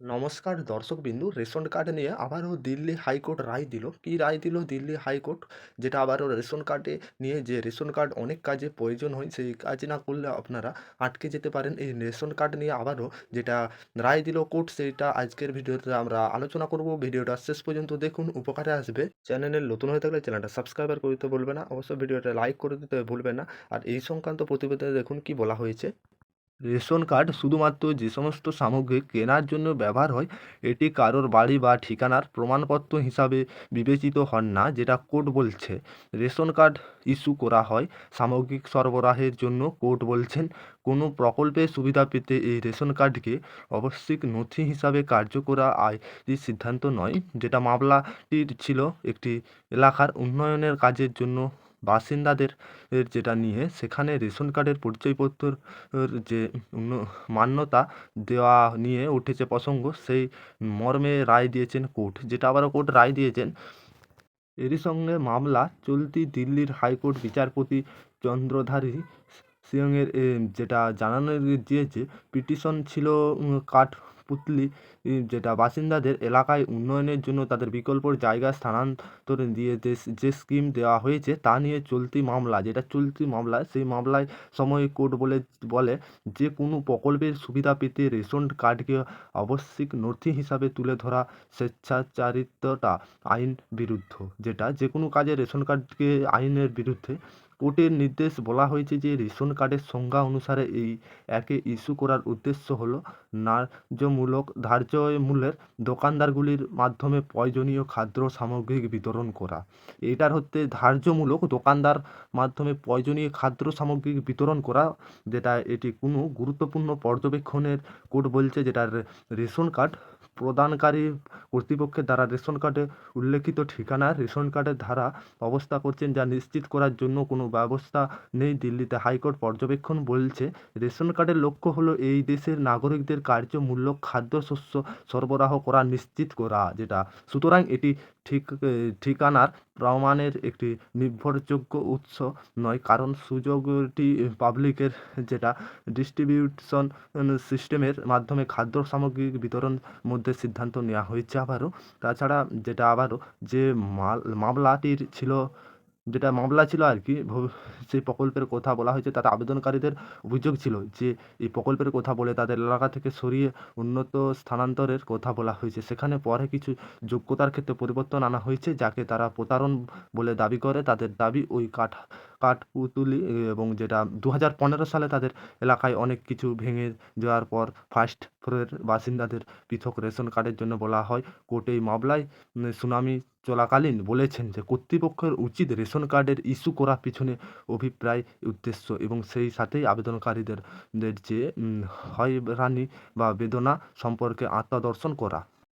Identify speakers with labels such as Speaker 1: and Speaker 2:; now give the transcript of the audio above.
Speaker 1: নমস্কার দর্শকবিন্দু, ration card নিয়ে আবারও দিল্লি হাইকোর্ট রায় দিল। কী রায় দিল দিল্লি হাইকোর্ট? যেটা আবারও রেশন কার্ডে নিয়ে যে রেশন কার্ড অনেক কাজে প্রয়োজন হয়, সেই কাজ না করলে আপনারা আটকে যেতে পারেন। এই রেশন কার্ড নিয়ে আবারও যেটা রায় দিল কোর্ট, সেইটা আজকের ভিডিওতে আমরা আলোচনা করব। ভিডিওটা শেষ পর্যন্ত দেখুন, উপকারে আসবে। চ্যানেলের নতুন হয়ে থাকলে চ্যানেলটা সাবস্ক্রাইবার করে দিতে ভুলবে না। অবশ্যই ভিডিওটা লাইক করে দিতে ভুলবেন না। আর এই সংক্রান্ত প্রতিবেদনে দেখুন কি বলা হয়েছে। রেশন কার্ড শুধুমাত্র যে সমস্ত সামগ্রী কেনার জন্য ব্যবহার হয়, এটি কারোর বাড়ি বা ঠিকানার প্রমাণপত্র হিসাবে বিবেচিত হন না, যেটা কোর্ট বলছে। রেশন কার্ড ইস্যু করা হয় সামগ্রিক সরবরাহের জন্য, কোর্ট বলছেন। কোনো প্রকল্পের সুবিধা পেতে এই রেশন কার্ডকে আবশ্যিক নথি হিসাবে কার্য করা আইনি সিদ্ধান্ত নয়, যেটা মামলাটির ছিল একটি এলাকার উন্নয়নের কাজের জন্য বাসিন্দাদের যেটা নিয়ে সেখানে রেশন কার্ডের পরিচয়পত্রর এর যে মান্যতা দেওয়া নিয়ে উঠেছে প্রসঙ্গ সেই মর্মে রায় দিয়েছেন কোর্ট। যেটা আবারও কোর্ট রায় দিয়েছেন এরই সঙ্গে মামলা চলতি দিল্লির হাইকোর্ট বিচারপতি চন্দ্রধারী সিংয়ের যেটা জানানো দিয়েছে পিটিশন ছিল উম, কাঠপুতলি ই, যেটা বাসিন্দাদের এলাকায় উন্নয়নের জন্য তাদের বিকল্প জায়গা স্থানান্তর দিয়ে যে যে স্কিম দেওয়া হয়েছে তা নিয়ে চলতি মামলা যেটা চলতি মামলা সেই মামলায় সময় কোর্ট বলে বলে যে কোনো প্রকল্পের সুবিধা পেতে রেশন কার্ডকে আবশ্যিক নথি হিসাবে তুলে ধরা স্বেচ্ছাচারিত্বটা আইন বিরুদ্ধ যেটা যে কোনো কাজে রেশন কার্ডকে আইনের বিরুদ্ধে কোর্টের নির্দেশ বলা হয়েছে যে রেশন কার্ডের সংজ্ঞা অনুসারে এই একে ইস্যু করার উদ্দেশ্য হল ন্যায্যমূলক ধার্য মূল্যের দোকানদারগুলির মাধ্যমে প্রয়োজনীয় খাদ্য সামগ্রী বিতরণ করা। এটার হচ্ছে ধার্যমূলক দোকানদার মাধ্যমে প্রয়োজনীয় খাদ্য সামগ্রী বিতরণ করা, যেটা এটি কোনো গুরুত্বপূর্ণ পর্যবেক্ষণের কোর্ট বলছে যেটার রেশন কার্ড প্রদানকারী কর্তৃপক্ষের দ্বারা রেশন কার্ডে উল্লেখিত ঠিকানা, রেশন কার্ডের ধারা অবস্থা করছেন যা নিশ্চিত করার জন্য কোনো ব্যবস্থা নেই দিল্লিতে। হাইকোর্ট পর্যবেক্ষণ বলছে, রেশন কার্ডের লক্ষ্য হলো এই দেশের নাগরিকদের কার্যমূলক খাদ্যশস্য সরবরাহ করা নিশ্চিত করা যেটা। সুতরাং এটি ঠিক, ঠিকানার প্রমাণের একটি নির্ভরযোগ্য উৎস নয়, কারণ সুযোগটি পাবলিকের যেটা ডিস্ট্রিবিউশন সিস্টেমের মাধ্যমে খাদ্য সামগ্রী বিতরণ মধ্যে সিদ্ধান্ত নেওয়া হয়েছে আবারও। তাছাড়া যেটা আবারও যে মাল, মামলাটির ছিল যেটা মামলা ছিল আর কি সেই প্রকল্পের কথা বলা হয়েছে, তাতে আবেদনকারীদের অভিযোগ ছিল যে এই প্রকল্পের কথা বলে তাদের এলাকা থেকে সরিয়ে উন্নত স্থানান্তরের কথা বলা হয়েছে। সেখানে পরে কিছু যোগ্যতার ক্ষেত্রে পরিবর্তন আনা হয়েছে, যাকে তারা প্রতারণ বলে দাবি করে। তাদের দাবি ওই কাঠ কাঠপুতুলি এবং যেটা দু হাজার পনেরো সালে তাদের এলাকায় অনেক কিছু ভেঙে যাওয়ার পর ফার্স্ট ফ্লোরের বাসিন্দাদের পৃথক রেশন কার্ডের জন্য বলা হয়। কোর্টে এই মামলায় শুনানি চলাকালীন বলেছেন যে কর্তৃপক্ষের উচিত রেশন কার্ডের ইস্যু করার পিছনে অভিপ্রায় উদ্দেশ্য এবং সেই সাথেই আবেদনকারীদের যে উম, হয়রানি বা বেদনা সম্পর্কে আত্মদর্শন করা।